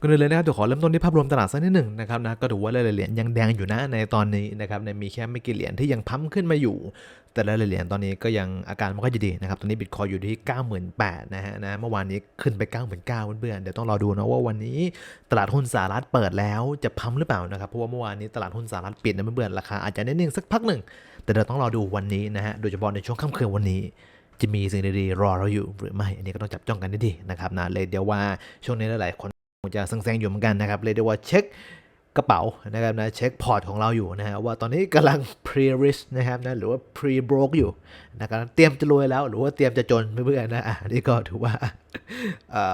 ก็เลยนะครับเดี๋ยวขอเริ่มต้นที่ภาพรวมตลาดสักนิดหนึ่งนะครับนะก็ถือว่าหลายๆเหรียญยังแดงอยู่นะในตอนนี้นะครับในมีแค่ไม่กี่เหรียญที่ยังพัมขึ้นมาอยู่ แต่หลายๆเหรียญตอนนี้ก็ยังอาการไม่ค่อยดีนะครับตอนนี้บิตคอยอยู่ที่ 98,000นะฮะนะเมื่อวานนี้ขึ้นไป 99,000เพื่อนๆเดี๋ยวต้องรอดูนะว่าวันนี้ตลาดหุ้นสหรัฐเปิดแล้วจะพัมหรือเปล่านะครับเพราะว่าเมื่อวานนี้ตลาดหุ้นสหรัฐปิดนะเพื่อนๆราคาอาจจะนิดนึงสักพักหนึ่งแต่เดี๋ยวต้องรอดูวันนี้นะฮะโดยเฉพาะในช่วงค่ำคืนวันนี้จะมีสิ่งดีๆรอเราอยู่หรือไม่ อันนี้ก็ต้องจับจ้องกันดีๆนะครับนะเลยเดี๋ยวว่าช่วงนี้หลายๆคน คงจะแซงๆอยู่เหมือนกันนะครับเลยเดี๋ยวว่าเช็คกระเป๋านะครับนะเช็คพอร์ตของเราอยู่นะฮะว่าตอนนี้กำลัง pre risk นะครับนะหรือว่า pre broke อยู่ นะครับเตรียมจะรวยแล้วหรือว่าเตรียมจะจนเพื่อนๆนะอันนี่ก็ถือว่า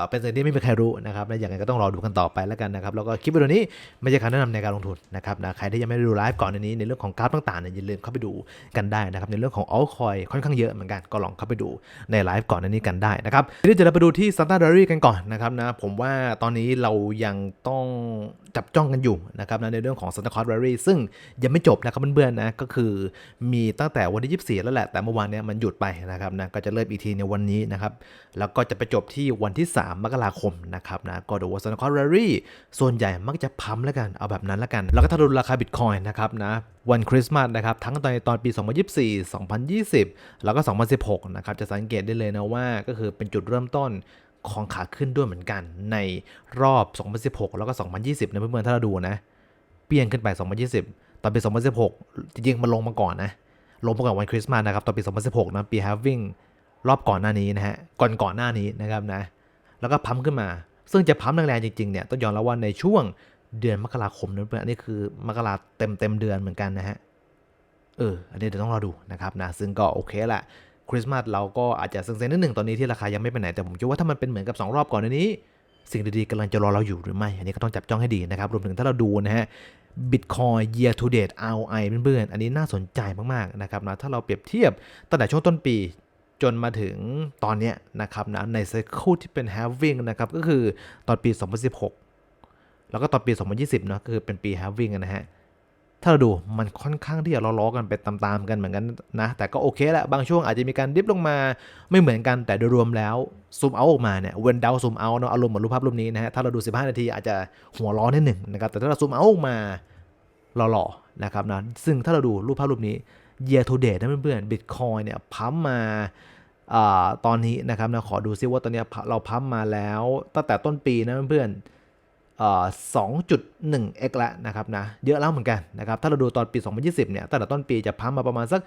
เป็นสิ่งที่ไม่มีใครรู้นะครับและอย่างไรก็ต้องรอดูกันต่อไปแล้วกันนะครับแล้วก็คลิปวิดีโอนี้ไม่ใช่คำแนะนำในการลงทุนนะครับนะใครที่ยังไม่ได้ดูไลฟ์ก่อนอันนี้ในเรื่องของกราฟต่างๆเนี่ยอย่าลืมเข้าไปดูกันได้นะครับในเรื่องของ altcoin ค่อนข้างเยอะเหมือนกันก็ลองเข้าไปดูในไลฟ์ก่อนอันนี้กันได้นะครับทีนี้เดี๋ยวเราไปดูที่ Santa d a r y กันก่อนนะครับนะผมว่าตอนนี้เรายังต้องจับจ้องกันอยู่นะครับนะในเรื่องของ Santa Claus Rally ซึ่งยังไม่จบนะครับเพื่อนๆนะก็คือมีตั้งแต่วันที่ 24 แล้วแหละแต่เมื่อวานเนี้ยมันหยุดไปนะครับนะก็จะเริ่มอีกทีในวันนี้นะครับ แล้วก็จะไปจบที่วันที่ 3 มกราคมนะครับนะก็ดูว่า Santa Claus Rally ส่วนใหญ่มักจะพัมแล้วกันเอาแบบนั้นแล้วกัน แล้วก็ถ้าดูราคาบิตคอยนะครับนะวันคริสต์มาสนะครับทั้งตอนในตอนปี 2024 2020 แล้วก็ 2016 นะครับจะสังเกตได้เลยนะว่าก็คือเป็นจุดเริ่มต้นของขาขึ้นด้วยเหมือนกันในรอบ 2016 แล้วก็ 2020นะเพื่อนๆถ้าเราดูนะ เปี้ยงขึ้นไป 2020 ตอนปี 2016 จริงๆมันลงมาก่อนนะ ลงมก่อนวันคริสต์มาสนะครับตอนปี 2016 นะปี having รอบก่อนหน้านี้นะฮะก่อนก่อนหน้านี้นะครับนะแล้วก็พัมขึ้นมา ซึ่งจะพัมแรงๆจริงๆเนี่ยต้องยอมรับว่าในช่วงเดือนมกราคมนะเพื่อนอันนี้คือมกราเต็มเต็มเดือนเหมือนกันนะฮะเอออันนี้เดี๋ยวต้องรอดูนะครับนะซึ่งก็โอเคแหละคริสต์มาสเราก็อาจจะเซ็งๆนิดหนึ่งตอนนี้ที่ราคายังไม่ไปไหนแต่ผมคิดว่าถ้ามันเป็นเหมือนกับ 2 รอบก่อนอันนี้ สิ่งดีๆกำลังจะรอเราอยู่หรือไม่ อันนี้ก็ต้องจับจ้องให้ดีนะครับ รวมถึงถ้าเราดูนะฮะ Bitcoin year to date ROI เพื่อนๆ อันนี้น่าสนใจมากๆนะครับนะถ้าเราเปรียบเทียบตั้งแต่ช่วงต้นปีจนมาถึงตอนนี้นะครับนะในไซเคิลที่เป็น halving นะครับก็คือตอนปี 2016 แล้วก็ตอนปี 2020เนาะก็คือเป็นปี halving นะฮะ ถ้าเราดูมันค่อนข้างที่จะล้อๆกันไปตามๆกันเหมือนกันนะ แต่ก็โอเคแหละบางช่วงอาจจะมีการดิฟลงมาไม่เหมือนกันแต่โดยรวมแล้วซูมเอาออกมาเนี่ยเวนดาวซูมเอาเนาะอารมณ์เหมือนรูปภาพรูปนี้นะฮะถ้าเราดู 15 นาทีอาจจะหัวร้อนนิดหนึ่งนะครับแต่ถ้าเราซูมเอาออกมาหล่อๆนะครับนะซึ่งถ้าเราดูรูปภาพรูปนี้ year to date นะเพื่อนๆ Bitcoin เนี่ยพัมมาอตอนนี้นะครับนะขอดูซิว่าตอนนี้เราพัมมาแล้วตั้งแต่ต้นปีนะเพื่อนๆ 2.1x แล้วนะครับนะเยอะแล้วเหมือนกันนะครับถ้าเราดูตอนปี 2020 เนี่ยตั้งแต่ต้นปีจะพัมมาประมาณสัก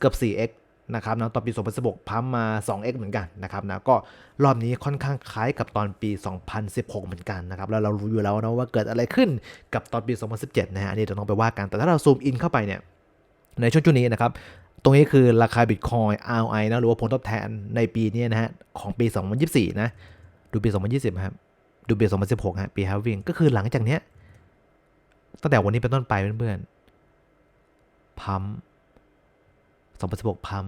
เกือบ 4x นะครับนะตอนปี 2016 พัมมา 2x เหมือนกันนะครับนะก็รอบนี้ค่อนข้างคล้ายกับตอนปี 2016 เหมือนกันนะครับแล้วเรารู้อยู่แล้วนะว่าเกิดอะไรขึ้นกับตอนปี 2017 นะฮะอันนี้จะต้องไปว่ากันแต่ถ้าเราซูมอินเข้าไปเนี่ยในช่วงช่วงนี้นะครับตรงนี้คือราคา Bitcoin ROI นะหรือว่าผลตอบแทนในปีนี้นะฮะของปี 2024 นะดูปี 2020 ครับ ดูปี2016ฮะปี halving ก็คือหลังจากเนี้ยตั้งแต่วันนี้เป็นต้นไปเพื่อนๆพัม2016พัม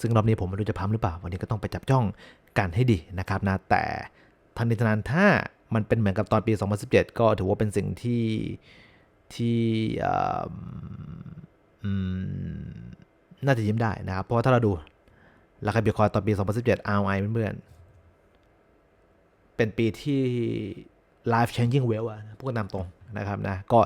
ซึ่งรอบนี้ผมไม่รู้จะพัมหรือเปล่า วันนี้ก็ต้องไปจับจ้องกันให้ดีนะครับนะแต่ทันทีทันนั้นถ้ามันเป็นเหมือนกับตอนปี 2017 ก็ถือว่าเป็นสิ่งที่ที่อ่าอืมน่าจะยิ้มได้นะครับ เพราะว่าถ้าเราดูราคาบิตคอยตอนปี 2017 ROI เพื่อน เป็นปีที่ life changing well อะพูดกันตามตรงนะครับนะก็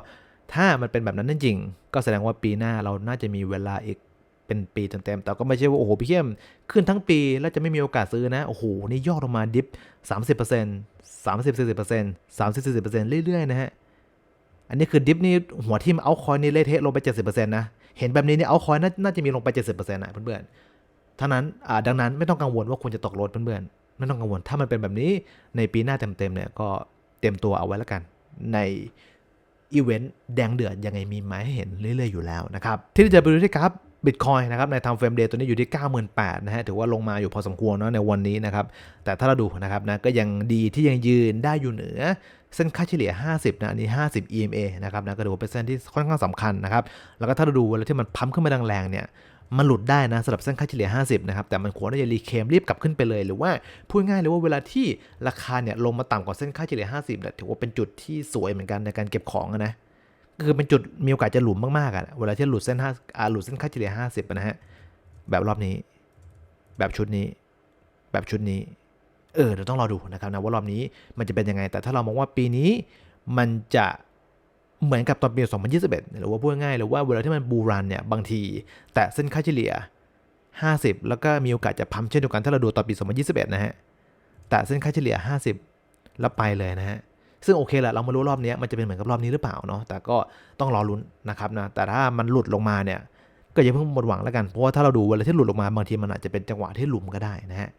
ถ้ามันเป็นแบบนั้นจริง ก็แสดงว่าปีหน้าเราน่าจะมีเวลาอีกเป็นปีเต็มๆ แต่ก็ไม่ใช่ว่า โอ้โห พี่เข้มขึ้นทั้งปีแล้วจะไม่มีโอกาสซื้อนะ โอ้โห นี่ย่อลงมาดิฟ30% 30 40% 30 40%เรื่อย ๆ นะฮะ อันนี้คือดิฟนี่หัวทิมเอาคอยนี่เละเทะลงไป 70%นะ เห็นแบบนี้นี่เอาคอยน่าน่าจะมีลงไป 70%นะเพื่อนๆทั้งนั้นอ่าดังนั้นไม่ต้องกังวลว่าคุณจะตกรถเพื่อนๆ ไม่ต้องกังวลถ้ามันเป็นแบบนี้ในปีหน้าเต็มๆเนี่ยก็เตรียมตัวเอาไว้แล้วกัน ในอีเวนต์แดงเดือดยังไงมีมาให้เห็นเรื่อยๆอยู่แล้วนะครับ ที่จะไปดูที่กราฟบิตคอยนะครับใน time frame day ตัวนี้อยู่ที่ 98,000นะฮะถือว่าลงมาอยู่พอสมควรเนาะในวันนี้นะครับแต่ถ้าเราดูนะครับนะก็ยังดีที่ยังยืนได้อยู่เหนือเส้นค่าเฉลี่ย 50 นะ อันนี้ 50 EMA นะครับนะก็ถือว่าเป็นเส้นที่ค่อนข้างสำคัญนะครับ แล้วก็ถ้าเราดูเวลาที่มันพัมขึ้นมาแรงๆเนี่ย มันหลุดได้นะสำหรับเส้นค่าเฉลี่ย 50 นะครับ แต่มันควรที่จะรีเคมรีบกลับขึ้นไปเลย หรือว่าพูดง่ายเลยว่าเวลาที่ราคาเนี่ยลงมาต่ำกว่าเส้นค่าเฉลี่ย 50เนี่ยถือว่าเป็นจุดที่สวยเหมือนกันในการเก็บของนะก็คือเป็นจุดมีโอกาสจะหลุมมากๆอะเวลาที่หลุดเส้นห้าอ่าหลุดเส้นค่าเฉลี่ย 50นะฮะแบบรอบนี้ แบบชุดนี้ แบบชุดนี้ เออเดี๋ยวต้องรอดูนะครับนะว่ารอบนี้มันจะเป็นยังไง แต่ถ้าเรามองว่าปีนี้มันจะ เหมือนกับตอนปี 2021 หรือว่าพูดง่ายๆหรือว่าเวลาที่มันบูรันเนี่ยบางที แต่เส้นค่าเฉลี่ย 50 แล้วก็มีโอกาสจะพัมเช่นเดียวกันถ้าเราดูตอนปี 2021 นะฮะแต่เส้นค่าเฉลี่ย 50 แล้วไปเลยนะฮะซึ่งโอเคแหละเรามารู้รอบนี้มันจะเป็นเหมือนกับรอบนี้หรือเปล่าเนาะแต่ก็ต้องรอลุ้นนะครับนะแต่ถ้ามันหลุดลงมาเนี่ยก็อย่าเพิ่งหมดหวังแล้วกันเพราะว่าถ้าเราดูเวลาที่หลุดลงมาบางทีมันอาจจะเป็นจังหวะที่หลุมก็ได้นะฮะ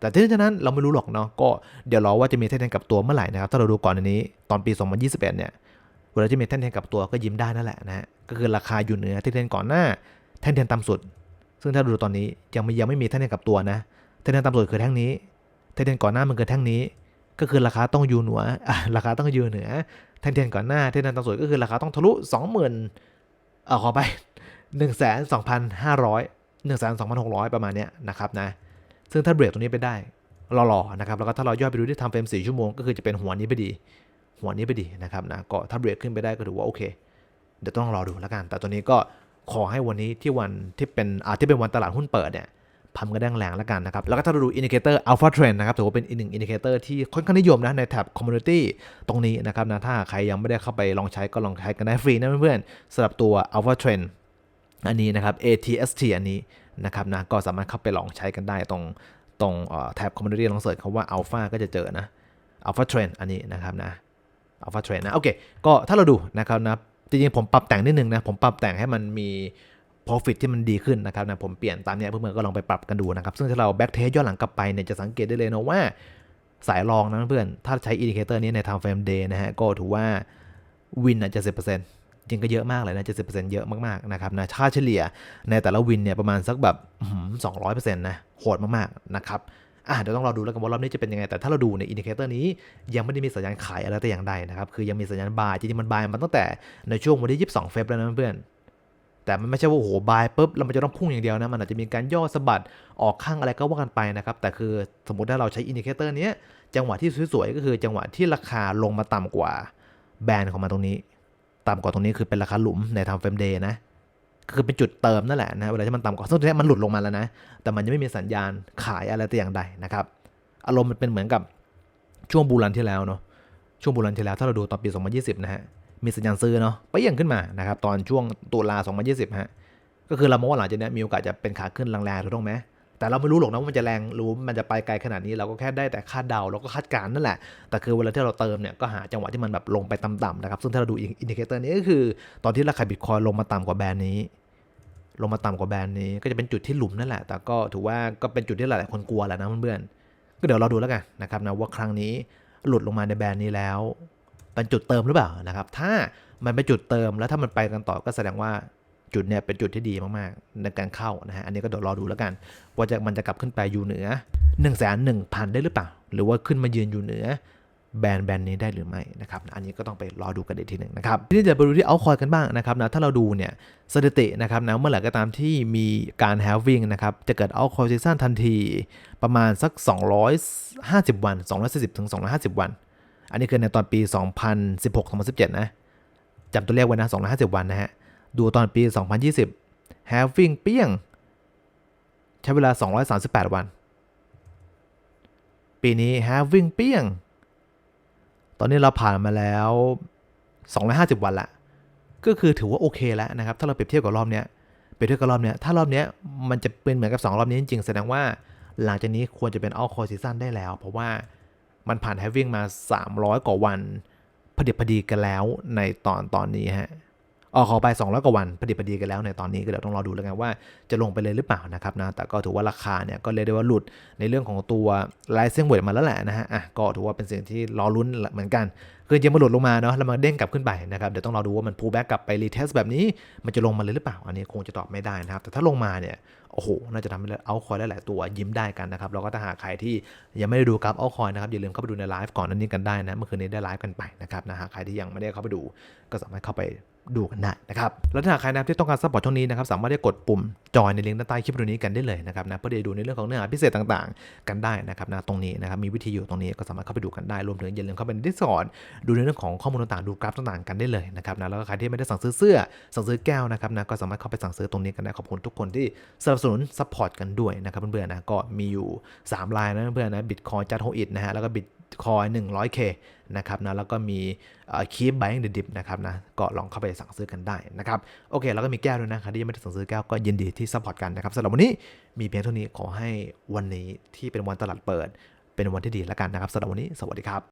แต่ที่ฉะนั้นเราไม่รู้หรอกเนาะก็เดี๋ยวรอว่าจะมีแท่นแทนกับตัวเมื่อไหร่นะครับถ้าเราดูก่อนอันนี้ตอนปี 2021 เนี่ย เวลาที่มีแท่นแทนกับตัวก็ยิ้มได้นั่นแหละนะฮะก็คือราคาอยู่เหนือแท่นแทนก่อนหน้า แท่นแทนต่ำสุด ซึ่งถ้าดูตอนนี้ยังไม่ยังไม่มีแท่นแทนกับตัวนะแท่นแทนต่ำสุดคือแท่งนี้แท่นแทนก่อนหน้ามันคือแท่งนี้ ก็คือราคาต้องอยู่เหนือราคาต้องอยู่เหนือแท่นแทนก่อนหน้าแท่นแทนต่ำสุดก็คือราคาต้องทะลุ 20,000เออขอไป12,500 12,600 ประมาณเนี้ยนะครับนะ ซึ่งถ้าเบรกตรงนี้ไปได้รอๆนะครับ แล้วก็ถ้าเราย่อไปดูที่ทำเฟรม4ชั่วโมง ก็คือจะเป็นหัวนี้ไปดี หัวนี้ไปดีนะครับนะก็ถ้าเบรกขึ้นไปได้ก็ถือว่าโอเค เดี๋ยวต้องรอดูแล้วกัน แต่ตัวนี้ก็ขอให้วันนี้ที่วันที่เป็นอาที่เป็นวันตลาดหุ้นเปิดเนี่ยพัมก็แดงแรงแล้วกันนะครับ แล้วก็ถ้าเราดูอินดิเคเตอร์อัลฟาเทรนนะครับถือว่าเป็นอีกหนึ่งอินดิเคเตอร์ที่ค่อนข้างนิยมนะในแท็บคอมมูนิตี้ตรงนี้นะครับนะถ้าใครยังไม่ได้เข้าไปลองใช้ก็ลองใช้กันได้ฟรีนะเพื่อนๆสำหรับตัว Alpha Trend อันนี้นะครับ ATST อันนี้นะครับนะก็สามารถเข้าไปลองใช้กันได้ตรงตรงแท็บคอมมูนิตี้ลองเสิร์ชคำว่า Alpha ก็จะเจอนะ Alpha Trend อันนี้นะครับนะ Alpha Trend นะโอเคก็ถ้าเราดูนะครับนะจริงๆผมปรับแต่งนิดนึงนะผมปรับแต่งให้มันมี profit ที่มันดีขึ้นนะครับนะผมเปลี่ยนตามเนี้ยเพื่อนๆก็ลองไปปรับกันดูนะครับซึ่งถ้าเรา back test ย้อนหลังกลับไปเนี่ยจะสังเกตได้เลยนะว่าสายรองนะเพื่อนถ้าใช้อินดิเคเตอร์นี้ใน time frame day นะฮะก็ถือว่าวินอะจะ10%จริงก็เยอะมากเลยนะ70%เยอะมากๆนะครับนะค่าเฉลี่ยในแต่ละวินเนี่ยประมาณสักแบบสองร้อยเปอร์เซ็นต์นะโหดมากๆนะครับ อะเดี๋ยวต้องรอดูแล้วกันว่ารอบนี้จะเป็นยังไงแต่ถ้าเราดูในอินดิเคเตอร์นี้ยังไม่ได้มีสัญญาณขายอะไรแต่อย่างใดนะครับคือยังมีสัญญาณบายจริงๆมันบายมาตั้งแต่ในช่วงวันที่ 22 เฟบแล้วนะเพื่อนแต่มันไม่ใช่ว่าโอ้โหบายปุ๊บแล้วมันจะต้องพุ่งอย่างเดียวนะ มันอาจจะมีการย่อสะบัดออกข้างอะไรก็ว่ากันไปนะครับ แต่คือสมมติถ้าเราใช้อินดิเคเตอร์นี้จังหวะที่สวยๆ ก็คือจังหวะที่ราคาลงมาต่ำกว่าแบนด์ของมันตรงนี้ ต่ำกว่าตรงนี้คือเป็นราคาหลุมในทำเฟรมเดย์นะ คือเป็นจุดเติมนั่นแหละนะเวลาที่มันต่ำกว่าซึ่งตรงนี้มันหลุดลงมาแล้วนะ แต่มันยังไม่มีสัญญาณขายอะไรแต่อย่างใดนะครับ อารมณ์มันเป็นเหมือนกับช่วงบูรันที่แล้วเนาะช่วงบูรันที่แล้วถ้าเราดูตอนปี 2020 นะฮะมีสัญญาณซื้อเนาะไปยังขึ้นมานะครับตอนช่วงตุลา2020ฮะก็คือเรามองว่าหลังจากนี้มีโอกาสจะเป็นขาขึ้นแรงๆถูกต้องไหม แต่เราไม่รู้หรอกนะว่ามันจะแรงรู้มันจะไปไกลขนาดนี้เราก็แค่ได้แต่คาดเดาแล้วก็คาดการณ์นั่นแหละ แต่คือเวลาที่เราเติมเนี่ยก็หาจังหวะที่มันแบบลงไปต่ำๆนะครับซึ่งถ้าเราดูอินดิเคเตอร์นี้ก็คือ ตอนที่ราคาบิตคอยลงมาต่ำกว่าแบรนด์นี้ลงมาต่ำกว่าแบรนด์นี้ก็จะเป็นจุดที่หลุมนั่นแหละ แต่ก็ถือว่าก็เป็นจุดที่หลายๆคนกลัวแหละนะเพื่อนๆ ก็เดี๋ยวเราดูแล้วกันนะครับนะว่าครั้งนี้หลุดลงมาในแบรนด์นี้แล้ว เป็นจุดเติมหรือเปล่านะครับ ถ้ามันเป็นจุดเติมแล้วถ้ามันไปกันต่อก็แสดงว่า จุดเนี่ยเป็นจุดที่ดีมากๆ ในการเข้านะฮะอันนี้ก็เดี๋ยวรอดูแล้วกัน ว่าจะมันจะกลับขึ้นไปอยู่เหนือ1นึ่งแสนหนึ่งพันได้หรือเปล่า หรือว่าขึ้นมายืนอยู่เหนือแบรนด์แบรนด์นี้ได้หรือไม่นะครับ อันนี้ก็ต้องไปรอดูกันอีกทีหนึ่งนะครับ ทีนี้เดี๋ยวไปดูที่เอาคอยกันบ้างนะครับนะ ถ้าเราดูเนี่ยสถิตินะครับนะเมื่อไหร่ก็ตามที่มีการ halving นะครับ จะเกิดเอาคอยซีซั่นทันทีประมาณสัก 250 วัน 240ถึง250 วัน อันนี้คือในตอนปี 2016-2017 นะจำตัวเลขไว้นะ 250 วันนะฮะ ดูตอนปี 2020 halving เปี้ยง ใช้เวลา 238 วัน ปีนี้ halving เปี้ยง ตอนนี้เราผ่านมาแล้ว 250 วันละ ก็คือถือว่าโอเคแล้วนะครับ ถ้าเราเปรียบเทียบกับรอบเนี้ยเปรียบเทียบกับรอบเนี้ยถ้ารอบเนี้ยมันจะเป็นเหมือนกับ 2 รอบนี้จริงๆ แสดงว่าหลังจากนี้ควรจะเป็น all core season ได้แล้ว เพราะว่ามันผ่าน halving มา 300 กว่าวันพอดีพอดีกันแล้วในตอนตอนนี้ฮะ ออกขอไป200กว่าวันพอดีพอดีกันแล้วในตอนนี้ก็เดี๋ยวต้องรอดูแล้วกันว่าจะลงไปเลยหรือเปล่านะครับนะแต่ก็ถือว่าราคาเนี่ยก็เรียกได้ว่าหลุดในเรื่องของตัวไลเซนเวทมาแล้วแหละนะฮะอะก็ถือว่าเป็นสิ่งที่รอลุ้นเหมือนกันคือยังมาหลุดลงมาเนาะแล้วมาเด้งกลับขึ้นไปนะครับเดี๋ยวต้องรอดูว่ามันพูแบ็กกลับไปรีเทสแบบนี้มันจะลงมาเลยหรือเปล่า อันนี้คงจะตอบไม่ได้นะครับแต่ถ้าลงมาเนี่ยโอ้โห น่าจะทำให้เอาคอยหลาย ๆ ตัวยิ้มได้กันนะครับ แล้วก็ถ้าหากใครที่ยังไม่ได้ดูกราฟเอาคอยนะครับ อย่าลืมเข้าไปดูในไลฟ์ก่อนนั้นนี้กันได้นะ เมื่อคืนนี้ได้ไลฟ์กันไปนะครับนะฮะใครที่ยังไม่ได้เข้าไปดู ก็สามารถเข้าไป ดูกันได้นะครับ แล้วถ้าหากใครนะครับที่ต้องการซัพพอร์ตช่องนี้นะครับ สามารถที่กดปุ่มจอยในลิงก์ด้านใต้คลิปวิดีโอนี้กันได้เลยนะครับนะเพื่อที่จะดูในเรื่องของเนื้อหาพิเศษต่างๆ กันได้นะครับนะตรงนี้นะครับมีวิธีอยู่ตรงนี้ก็สามารถเข้าไปดูกันได้รวมถึงอย่าลืมเข้าไปในดิสคอร์ดดูในเรื่องของข้อมูลต่างๆดูกราฟต่างๆกันได้เลยนะครับนะแล้วก็ใครที่ไม่ได้สั่งซื้อเสื้อสั่งซื้อแก้วนะครับนะก็สามารถเข้าไปสั่งซื้อตรงนี้กันได้ขอบคุณทุกคนที่สนับสนุนซัพพอร์ตกันด้วยนะครับเพื่อนๆนะก็มีอยู่3ลายนะเพื่อนๆนะบิตคอยจัดโฮอิดนะฮะแล้วก็บิต คอย 100k นะครับนะแล้วก็มีคีบไบงเดดิบนะครับนะก็ลองเข้าไปสั่งซื้อกันได้นะครับโอเค แล้วก็มีแก้วด้วยนะใครที่ยังไม่ได้สั่งซื้อแก้วก็ยินดีที่ซัพพอร์ตกันนะครับสำหรับวันนี้มีเพียงเท่านี้ขอให้วันนี้ที่เป็นวันตลาดเปิด เป็นวันที่ดีแล้วกันนะครับสำหรับวันนี้สวัสดีครับ